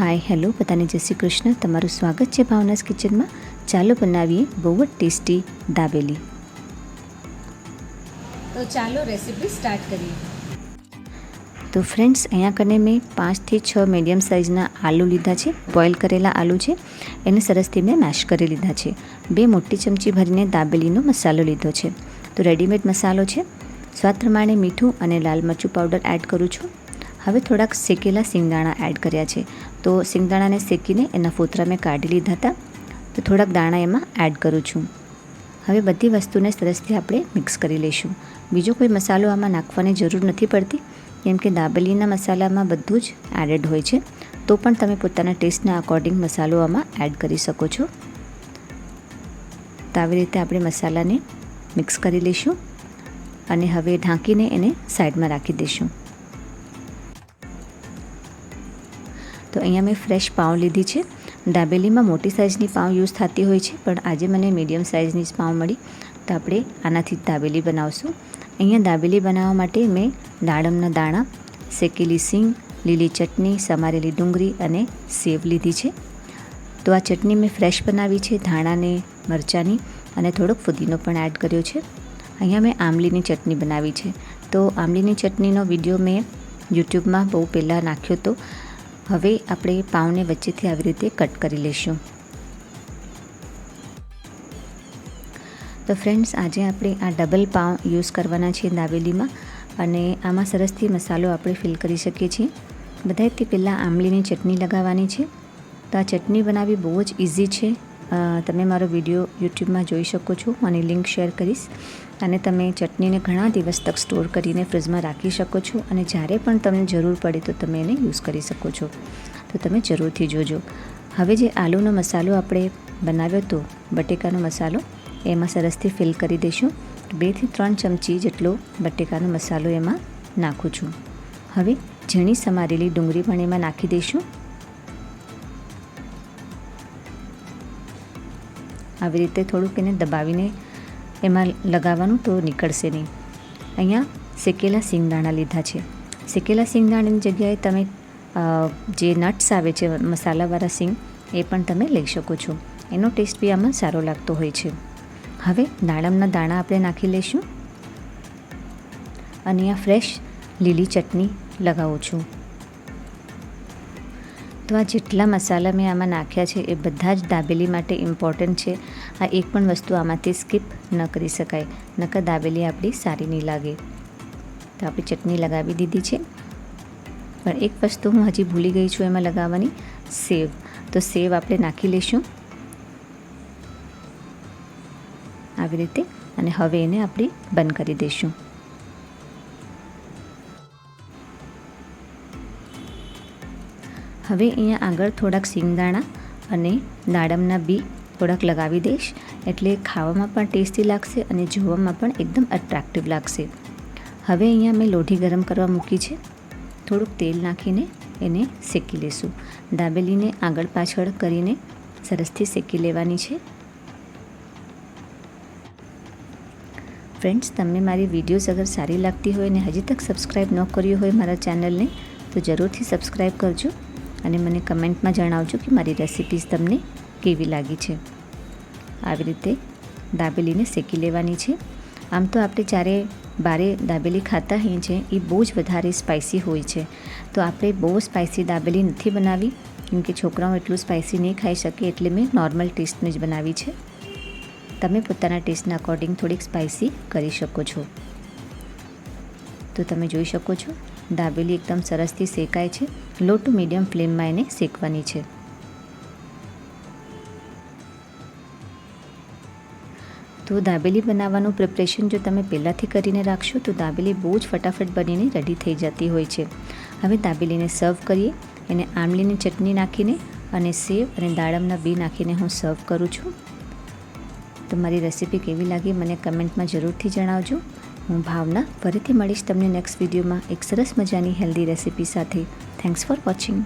Hi hello બધાને જય શ્રી કૃષ્ણ. તમારું સ્વાગત છે ભાવનાસ કિચનમાં. ચાલો બનાવીએ બહુ જ ટેસ્ટી દાબેલી. તો ચાલો રેસીપી સ્ટાર્ટ કરીએ. તો ફ્રેન્ડ્સ અહીંયા કને મેં પાંચથી છ મીડિયમ સાઇઝના આલુ લીધા છે. બોઇલ કરેલા આલુ છે. એને સરસથી મેં મેશ કરી લીધા છે. બે મોટી ચમચી ભરીને દાબેલીનો મસાલો લીધો છે. તો રેડીમેડ મસાલો છે. સ્વાદ પ્રમાણે મીઠું અને લાલ મરચું પાવડર એડ કરું છું. હવે થોડાક શેકેલા સિંગદાણા એડ કર્યા છે. તો સિંગદાણાને શેકીને એના ફોતરા મેં કાઢી લીધા હતા. તો થોડાક દાણા એમાં એડ કરું છું. હવે બધી વસ્તુને સરસથી આપણે મિક્સ કરી લઈશું. બીજો કોઈ મસાલો આમાં નાખવાની જરૂર નથી પડતી, કેમ કે દાબેલીના મસાલામાં બધું જ એડેડ હોય છે. તો પણ તમે પોતાના ટેસ્ટના અકોર્ડિંગ મસાલો આમાં એડ કરી શકો છો. તો આવી રીતે આપણે મસાલાને મિક્સ કરી લઈશું. અને હવે ઢાંકીને એને સાઈડમાં રાખી દઈશું. તો અહીંયા મેં ફ્રેશ પાઉં લીધી છે. દાબેલીમાં મોટી સાઇઝની પાઉં યુઝ થતી હોય છે, પણ આજે મને મીડિયમ સાઇઝની જ પાઉં મળી. તો આપણે આનાથી જ દાબેલી બનાવશું. અહીંયા દાબેલી બનાવવા માટે મેં દાડમના દાણા, શેકેલી સિંગ, લીલી ચટણી, સમારેલી ડુંગળી અને સેવ લીધી છે. તો આ ચટણી મેં ફ્રેશ બનાવી છે, ધાણાને, મરચાંની અને થોડોક ફુદીનો પણ એડ કર્યો છે. અહીંયા મેં આમલીની ચટણી બનાવી છે. તો આમલીની ચટણીનો વીડિયો મેં યુટ્યુબમાં બહુ પહેલાં નાખ્યો હતો હવે આપણે પાઉંને વચ્ચેથી આવી રીતે કટ કરી લઈશું તો ફ્રેન્ડ્સ, આજે આપણે આ ડબલ પાઉં યુઝ કરવાના છે દાબેલીમાં અને આમાં સરસથી મસાલો આપણે ફિલ કરી શકીએ છીએ. બધાથી પહેલાં આંબલીની ચટણી લગાવવાની છે. તો આ ચટણી બનાવવી બહુ જ ઇઝી છે. તમે મારો વીડિયો યુટ્યુબમાં જોઈ શકો છો. અને લિંક શેર કરીશ. અને તમે ચટણીને ઘણા દિવસ તક સ્ટોર કરીને ફ્રીજમાં રાખી શકો છો અને જ્યારે પણ તમને જરૂર પડે તો તમે એને યુઝ કરી શકો છો. તો તમે જરૂરથી જોજો. હવે જે આલુનો મસાલો આપણે બનાવ્યો હતો બટેકાનો મસાલો, એમાં સરસથી ફિલ કરી દઈશું. બેથી ત્રણ ચમચી જેટલો બટેકાનો મસાલો એમાં નાખું છું. હવે ઝીણી સમારેલી ડુંગળી પણ એમાં નાખી દઈશું. આવી રીતે થોડુંક એને દબાવીને એમાં લગાવવાનું તો નીકળશે નહીં. અહીંયા શેકેલા સિંગદાણા લીધા છે. શેકેલા સિંગદાણાની જગ્યાએ તમે જે નટ્સ આવે છે, મસાલાવાળા સિંગ, એ પણ તમે લઈ શકો છો. એનો ટેસ્ટ બી આમાં સારો લાગતો હોય છે. હવે દાડમના દાણા આપણે નાખી લઈશું. અને આ ફ્રેશ લીલી ચટણી લગાવું છું. તો આ જેટલા મસાલા મેં આમાં નાખ્યા છે એ બધા જ દાબેલી માટે ઇમ્પોર્ટન્ટ છે. આ એક પણ વસ્તુ આમાંથી સ્કીપ ન કરી શકાય, નકર દાબેલી આપણી સારી નહીં લાગે. તો આપણી ચટણી લગાવી દીધી છે. પણ એક વસ્તુ હું હજી ભૂલી ગઈ છું એમાં લગાવવાની, સેવ. તો સેવ આપણે નાખી લઈશું. આવી રીતે, અને હવે એને આપણે બંધ કરી દઈશું. હવે અહીંયા આગળ થોડાક સિંગદાણા અને દાડમના બી થોડાક લગાવી દઈશ. એટલે ખાવામાં પણ ટેસ્ટી લાગશે અને જોવામાં પણ એકદમ અટ્રેક્ટિવ લાગશે. હવે અહીંયા મેં લોઢી ગરમ કરવા મૂકી છે. થોડુંક તેલ નાખીને એને શેકી લેશું દાબેલીને આગળ પાછળ કરીને સરસથી શેકી લેવાની છે. ફ્રેન્ડ્સ, તમને મારી વિડીયોઝ અગર સારી લાગતી હોય અને હજી તક સબસ્ક્રાઈબ ન કર્યું હોય મારા ચેનલને તો જરૂરથી સબસ્ક્રાઈબ કરજો. અને મને કમેન્ટમાં જણાવજો કે મારી રેસિપીઝ તમને કેવી લાગી છે. આવી રીતે દાબેલીને શેકી લેવાની છે. આમ તો આપણે જ્યારે બારે દાબેલી ખાતા હોઈએ છીએ એ બહુ જ વધારે સ્પાઇસી હોય છે. તો આપણે બહુ સ્પાઇસી દાબેલી નથી બનાવી. કેમ કે છોકરાઓ એટલું સ્પાઇસી નહીં ખાઈ શકે એટલે મેં નોર્મલ ટેસ્ટની જ બનાવી છે. તમે પોતાના ટેસ્ટના અકોર્ડિંગ થોડીક સ્પાઇસી કરી શકો છો. તો તમે જોઈ શકો છો. દાબેલી એકદમ સરસથી શેકાય છે. લો ટુ મીડિયમ ફ્લેમમાં એને શેકવાની છે. તો દાબેલી બનાવવાનું પ્રિપરેશન જો તમે પહેલાંથી કરીને રાખશો, તો દાબેલી બહુ જ ફટાફટ બનીને રેડી થઈ જતી હોય છે. હવે દાબેલીને સર્વ કરીએ. એને આમલીની ચટણી નાખીને અને સેવ અને દાડમના બી નાખીને હું સર્વ કરું છું. તો મારી રેસીપી કેવી લાગી મને કમેન્ટમાં જરૂરથી જણાવજો. હું ભાવના ફરીથી મળીશ તમને નેક્સ્ટ વિડીયોમાં એક સરસ મજાની હેલ્ધી રેસીપી સાથે. Thanks for watching